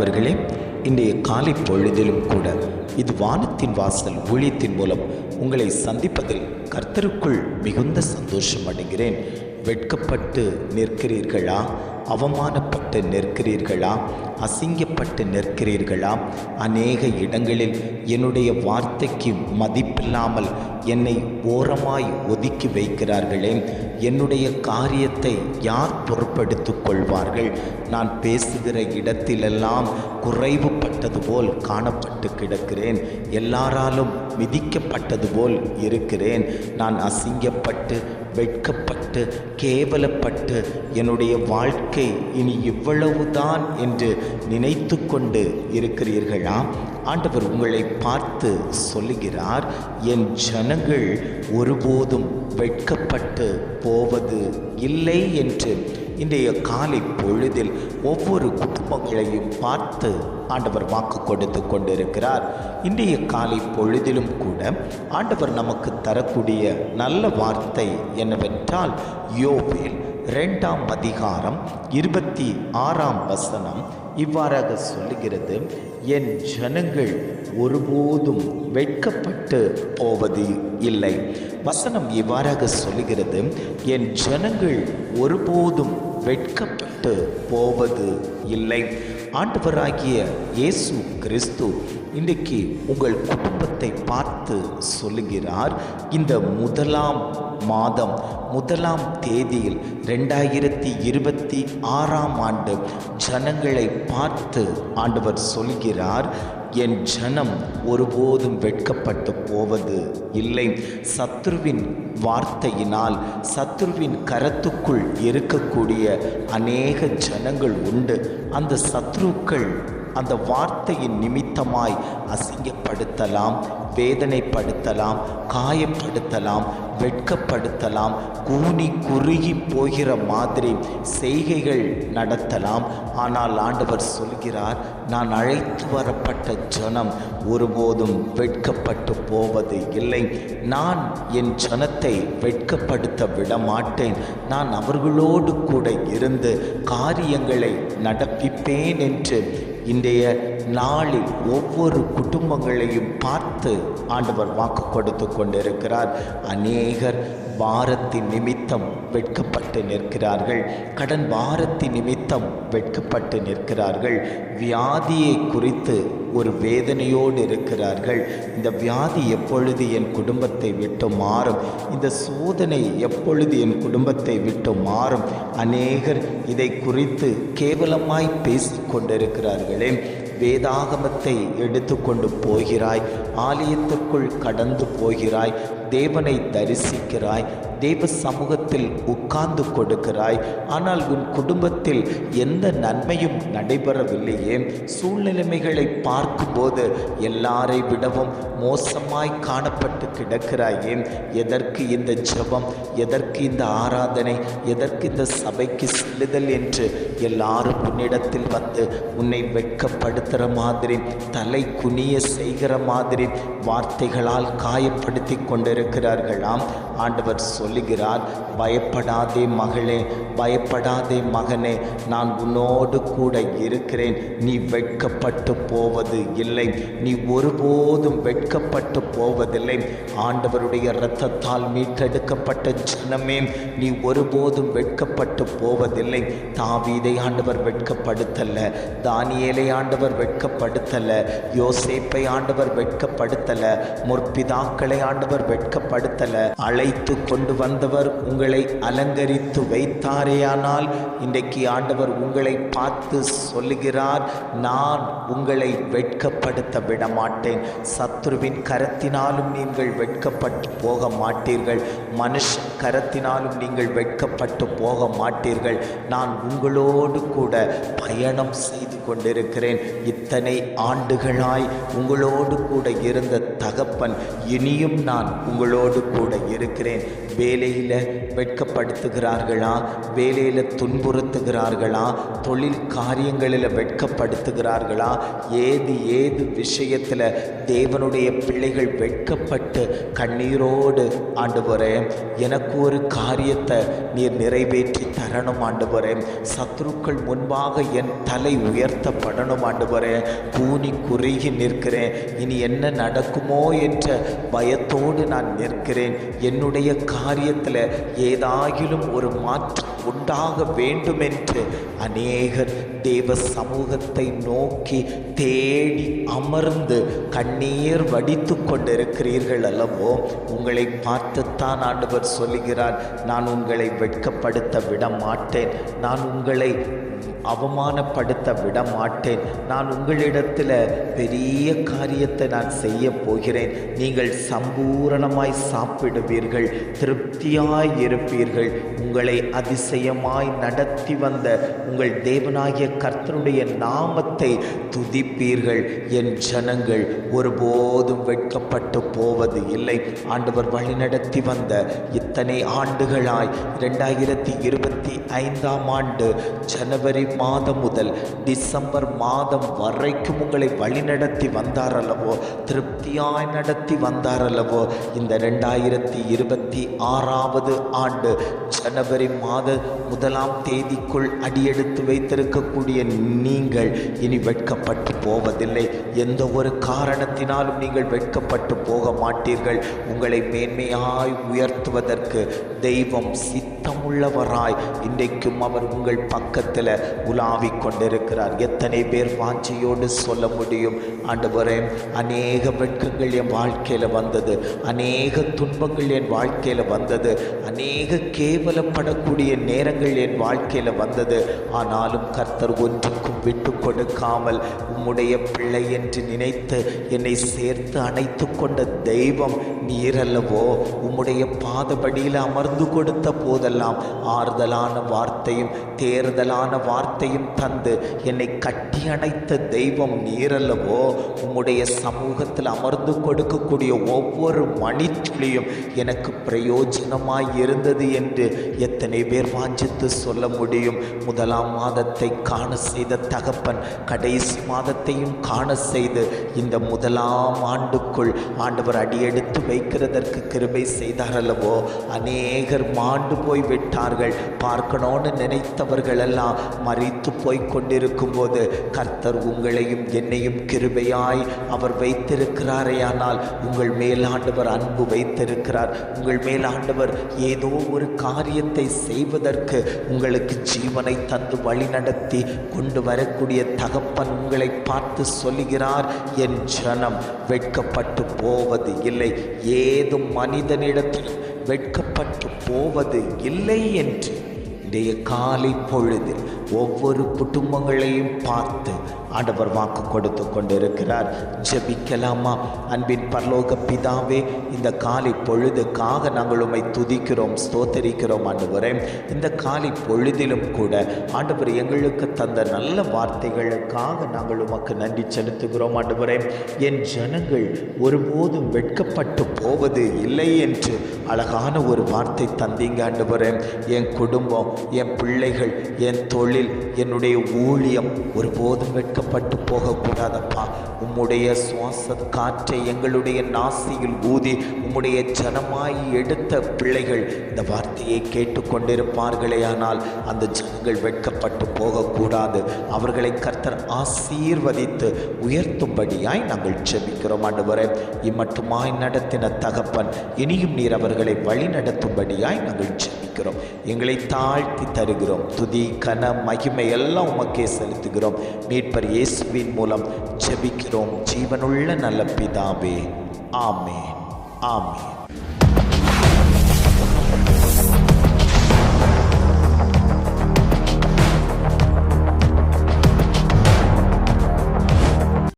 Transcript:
அன்பானவர்களே இன்றைய காலை பொழுதிலும் கூட இது வானத்தின் வாசல் ஊழியத்தின் மூலம் உங்களை சந்திப்பதில் கர்த்தருக்குள் மிகுந்த சந்தோஷம் அடைகிறேன். வெட்கப்பட்டு நிற்கிறீர்களா? அவமானப்பட்டு நிற்கிறீர்களா அசிங்கப்பட்டு நிற்கிறீர்களா அநேக இடங்களில் என்னுடைய வார்த்தைக்கு மதிப்பில்லாமல் என்னை ஓரமாய் ஒதுக்கி வைக்கிறார்களே. என்னுடைய காரியத்தை யார் பொருட்படுத்திக் கொள்வார்கள்? நான் பேசுகிற இடத்திலெல்லாம் குறைவுபட்டது போல் காணப்பட்டு கிடக்கிறேன். எல்லாராலும் மிதிக்கப்பட்டது போல் இருக்கிறேன். நான் அசிங்கப்பட்டு வெட்கப்பட்டு கேவலப்பட்டு என்னுடைய வாழ்க்கை இனி இவ்வளவுதான் என்று நினைத்து கொண்டு இருக்கிறீர்களா ஆண்டவர் உங்களை பார்த்து சொல்லுகிறார் என் ஜனங்கள் ஒருபோதும் வெட்கப்பட்டு போவது இல்லை என்று. இன்றைய காலை பொழுதில் ஒவ்வொரு குடும்பங்களையும் பார்த்து ஆண்டவர் வாக்கு கொடுத்து கொண்டிருக்கிறார். இன்றைய காலை பொழுதிலும் கூட ஆண்டவர் நமக்கு தரக்கூடிய நல்ல வார்த்தை என்னவென்றால் யோவேல் ரெண்டாம் அதிகாரம் இருபத்தி ஆறாம் வசனம் இவ்வாறாக சொல்லுகிறது என் ஜனங்கள் ஒருபோதும் வெட்கப்பட்டு போவது இல்லை. வசனம் இவ்வாறாக சொல்லுகிறது என் ஜனங்கள் ஒருபோதும் வெட்கப்பட்டு போவது இல்லை. ஆண்டவராகிய இயேசு கிறிஸ்து இன்றைக்கு உங்கள் குடும்பத்தை பார்த்து சொல்லுகிறார். இந்த முதலாம் மாதம் முதலாம் தேதியில் ரெண்டாயிரத்தி இருபத்தி ஆறாம் ஆண்டு ஜனங்களை பார்த்து ஆண்டவர் சொல்கிறார் என் ஜனம் ஒருபோதும் வெட்கப்பட்டு போவது இல்லை. சத்ருவின் வார்த்தையினால் சத்ருவின் கரத்துக்குள் இருக்கக்கூடிய அநேக ஜனங்கள் உண்டு. அந்த சத்ருக்கள் அந்த வார்த்தையின் நிமித்தமாய் அசிங்கப்படுத்தலாம் வேதனைப்படுத்தலாம் காயப்படுத்தலாம் வெட்கப்படுத்தலாம். கூனி குறுகி போகிற மாதிரி செய்கைகள் நடத்தலாம். ஆனால் ஆண்டவர் சொல்கிறார் நான் அழைத்து வரப்பட்ட ஜனம் ஒருபோதும் வெட்கப்பட்டு போவது இல்லை. நான் என் ஜனத்தை வெட்கப்படுத்த விட மாட்டேன் நான் அவர்களோடு கூட இருந்து காரியங்களை நடப்பிப்பேன் என்று இன்றைய நாளில் ஒவ்வொரு குடும்பங்களையும் பார்த்து ஆண்டவர் வாக்கு கொடுத்து கொண்டிருக்கிறார். அநேகர் பாரத்தின் நிமித்தம் வெட்கப்பட்டு நிற்கிறார்கள். கடன் பாரத்தின் நிமித்தம் வெட்கப்பட்டு நிற்கிறார்கள். வியாதியை குறித்து ஒரு வேதனையோடு இருக்கிறார்கள். இந்த வியாதி எப்பொழுது என் குடும்பத்தை விட்டு மாறும்? இந்த சோதனை எப்பொழுது என் குடும்பத்தை விட்டு மாறும்? அநேகர் இதை குறித்து கேவலமாய் பேசிக் கொண்டிருக்கிறார்களே. வேதாகமத்தை எடுத்துக்கொண்டு போகிறாய் ஆலயத்துக்குள் கடந்து போகிறாய் தேவனை தரிசிக்கிறாய் தேவ சமூகத்தில் உட்கார்ந்து கொடுக்கிறாய். ஆனால் உன் குடும்பத்தில் எந்த நன்மையும் நடைபெறவில்லையே. சூழ்நிலைமைகளை போது எல்லாரை விடவும் மோசமாய் காணப்பட்டு கிடக்கிறாயே? எதற்கு இந்த ஜபம்? எதற்கு இந்த ஆராதனை? எதற்கு இந்த சபைக்கு செல்லுதல் என்று எல்லாரும் உன்னிடத்தில் வந்து உன்னை வெட்கப்படுத்துகிற மாதிரி தலை குனிய செய்கிற மாதிரி வார்த்தைகளால் காயப்படுத்தி கொண்டிருக்கிறார்களாம். ஆண்டவர் சொல்லுகிறார் பயப்படாதே மகளே பயப்படாதே மகனே நான் உன்னோடு கூட இருக்கிறேன். நீ வெட்கப்பட்டு போவது இல்லை. நீ ஒருபோதும் வெட்கப்பட்டு போவதில்லை. ஆண்டவருடைய இரத்தத்தால் மீட்டெடுக்கப்பட்ட ஜனமே நீ ஒருபோதும் வெட்கப்பட்டு போவதில்லை. தாவீதை ஆண்டவர் வெட்கப்படுத்தல தானியேலை ஆண்டவர் வெட்கப்படுத்தல யோசேப்பை ஆண்டவர் வெட்கப்படுத்தல முற்பிதாக்களை ஆண்டவர் வெட்கப்படுத்தல அழைத்து கொண்டு வந்தவர் உங்களை அலங்கரித்து வைத்தாரேயானால் இன்றைக்கு ஆண்டவர் உங்களை பார்த்து சொல்லுகிறார் நான் உங்களை வெட்கப்படுத்த விடமாட்டேன். சத்ருவின் கரத்தினாலும் நீங்கள் வெட்கப்பட்டு போக மாட்டீர்கள் மனுஷ கரத்தினாலும் நீங்கள் வெட்கப்பட்டு போக மாட்டீர்கள். நான் உங்களோடு கூட பயணம் செய்து கொண்டிருக்கிறேன். இத்தனை ஆண்டுகளாய் உங்களோடு கூட இருந்த தகப்பன் இனியும் நான் உங்களோடு கூட இருக்கிறேன். வேலையில் வெட்கப்படுத்துகிறார்களா? வேலையில் துன்புறுத்துகிறார்களா? தொழில் காரியங்களில் வெட்கப்படுத்துகிறார்களா? ஏது ஏது விஷயத்தில் தேவனுடைய பிள்ளைகள் வெட்கப்பட்டு கண்ணீரோடு ஆண்டவரே எனக்கு ஒரு காரியத்தை நீர் நிறைவேற்றி தரணும் ஆண்டு போகிறேன் சத்ருக்கள் முன்பாக என் தலை உயர்த்தப்படணும் ஆண்டவரே. கூனி குறுகி நிற்கிறேன். இனி என்ன நடக்குமோ என்ற பயத்தோடு நான் நிற்கிறேன். என்னுடைய காரியத்தில் ஏதாகிலும் ஒரு மாற்றம் உண்டாக வேண்டுமென்று அநேகர் தேவ சமூகத்தை நோக்கி தேடி அமர்ந்து கண்ணீர் வடித்து கொண்டிருக்கிறீர்கள் அல்லவோ? உங்களை பார்த்துத்தான் ஆண்டவர் சொல்லுகிறார் நான் உங்களை வெட்கப்படுத்த விட மாட்டேன் நான் உங்களை அவமானப்படுத்த விட மாட்டேன் நான் உங்களிடத்தில் பெரிய காரியத்தை நான் செய்ய போகிறேன். நீங்கள் சம்பூரணமாய் சாப்பிடுவீர்கள் திருப்தியாய் இருப்பீர்கள். உங்களை அதிசயமாய் நடத்தி வந்த உங்கள் தேவனாகிய கர்த்தனுடைய நாமத்தை துதிப்பீர்கள். என் ஜனங்கள் ஒருபோதும் வெட்கப்பட்டு போவது இல்லை. ஆண்டவர் வழிநடத்தி வந்த இத்தனை ஆண்டுகளாய் ரெண்டாயிரத்தி இருபத்தி ஐந்தாம் ஆண்டு ஜனவரி மாதம் முதல் டிசம்பர் மாதம் வரைக்கும் உங்களை வழிநடத்தி வந்தாரல்லவோ திருப்தியாய் நடத்தி வந்தாரல்லவோ இந்த ரெண்டாயிரத்தி இருபத்தி ஆறாவது ஆண்டு ஜனவரி மாத முதலாம் தேதிக்குள் அடியெடுத்து வைத்திருக்கக்கூடிய நீங்கள் இனி வெட்கப்பட்டு போவதில்லை. எந்த ஒரு காரணத்தினாலும் நீங்கள் வெட்கப்பட்டு போக மாட்டீர்கள் உங்களை மேன்மையாய் உயர்த்துவதற்கு தெய்வம் சித்தமுள்ளவராய் இன்றைக்கும் அவர் உங்கள் பக்கத்தில் உலாவிக் கொண்டிருக்கிறார். எத்தனை பேர் வாஞ்சியோடு சொல்ல முடியும்? ஆண்டவரே அநேக வெட்கங்கள் என் வாழ்க்கையில் வந்தது. அநேக துன்பங்கள் என் வாழ்க்கையில் வந்தது. அநேக கேவலப்படக்கூடிய நேரங்கள் என் வாழ்க்கையில் வந்தது. ஆனாலும் கர்த்தர் ஒன்றுக்கும் விட்டு கொடுக்காமல் உம்முடைய பிள்ளையின் என்று நினைத்து என்னை சேர்த்து அணைத்து கொண்ட தெய்வம் நீரல்லவோ? உம்முடைய பாதபடியில் அமர்ந்து கொடுத்த போதெல்லாம் ஆறுதலான வார்த்தையும் தேர்தலான வார்த்தையும் தந்து என்னை கட்டி அணைத்த தெய்வம் நீரல்லவோ? உம்முடைய சமூகத்தில் அமர்ந்து கொடுக்கக்கூடிய ஒவ்வொரு மணித்துளியும் எனக்கு பிரயோஜனமாய் இருந்தது என்று எத்தனை பேர் வாஞ்சித்து சொல்ல முடியும்? முதலாம் மாதத்தை காண செய்த தகப்பன் கடைசி மாதத்தையும் காண செய்து இந்த முதலாம் ஆண்டுக்குள் ஆண்டவர் அடியெடுத்து வைக்கிறதற்கு கிருபை செய்தார் அல்லவோ அநேகர் மாண்டு போய் விட்டார்கள். பார்க்கணும்னு நினைத்தவர்கள் எல்லாம் மறித்து போய் கொண்டிருக்கும் போது கர்த்தர் உங்களையும் என்னையும் கிருபையாய் அவர் வைத்திருக்கிறாரேயானால் உங்கள் மேலாண்டவர் அன்பு வைத்திருக்கிறார். உங்கள் மேலாண்டவர் ஏதோ ஒரு காரியத்தை செய்வதற்கு உங்களுக்கு ஜீவனை தந்து வழிநடத்தி கொண்டு வரக்கூடிய தகப்பன் உங்களை பார்த்து சொல்லுகிறார் என் ஜனம் வெட்கப்பட்டு போவது இல்லை. ஏதும் மனிதனிடத்திலும் வெட்கப்பட்டு போவது இல்லை என்று இன்றைய காலை பொழுதில் ஒவ்வொரு குடும்பங்களையும் பார்த்து ஆண்டவர் வாக்கு கொடுத்து கொண்டிருக்கிறார். ஜபிக்கலாமா? அன்பின் பரலோக பிதாவே இந்த காலை பொழுதுக்காக நாங்கள் உம்மை துதிக்கிறோம் ஸ்தோத்தரிக்கிறோம் ஆண்டவரே. இந்த காலை பொழுதிலும் கூட ஆண்டவர் எங்களுக்கு தந்த நல்ல வார்த்தைகளுக்காக நாங்கள் உமக்கு நன்றி செலுத்துகிறோம் ஆண்டவரே. என் ஜனங்கள் ஒருபோதும் வெட்கப்பட்டு போவது இல்லை என்று அழகான ஒரு வார்த்தை தந்தீங்க ஆண்டவரே. என் குடும்பம் என் பிள்ளைகள் என் தொழில் என்னுடைய ஊழியம் ஒருபோதும் வெட்கப்பட்டு போகக்கூடாதப்பா. உம்முடைய சுவாச காற்றை எங்களுடைய நாசியில் ஊதி உம்முடைய ஜனமாய் எடுத்த பிள்ளைகள் இந்த வார்த்தையை கேட்டுக்கொண்டிருப்பார்களே ஆனால் அந்த ஜனங்கள் வெட்கப்பட்டு போகக்கூடாது. அவர்களை கர்த்தர் ஆசீர்வதித்து உயர்த்தும்படியாய் நாங்கள் செபிக்கிறோம் ஆண்டவரே. இம்மட்டுமாய் நடத்தின தகப்பன் இனியும் நீர் அவர்களை வழி நடத்தும்படியாய் நாங்கள் ஜெபிக்கிறோம் எங்களை தாழ்த்தி தருகிறோம். துதி கன மகிமை எல்லாம் உமக்கே செலுத்துகிறோம். மீட்பர் இயேசுவின் மூலம் ஜெபிக்கிறோம். ஜீவனுள்ள நல்ல பிதாவே ஆமே ஆமே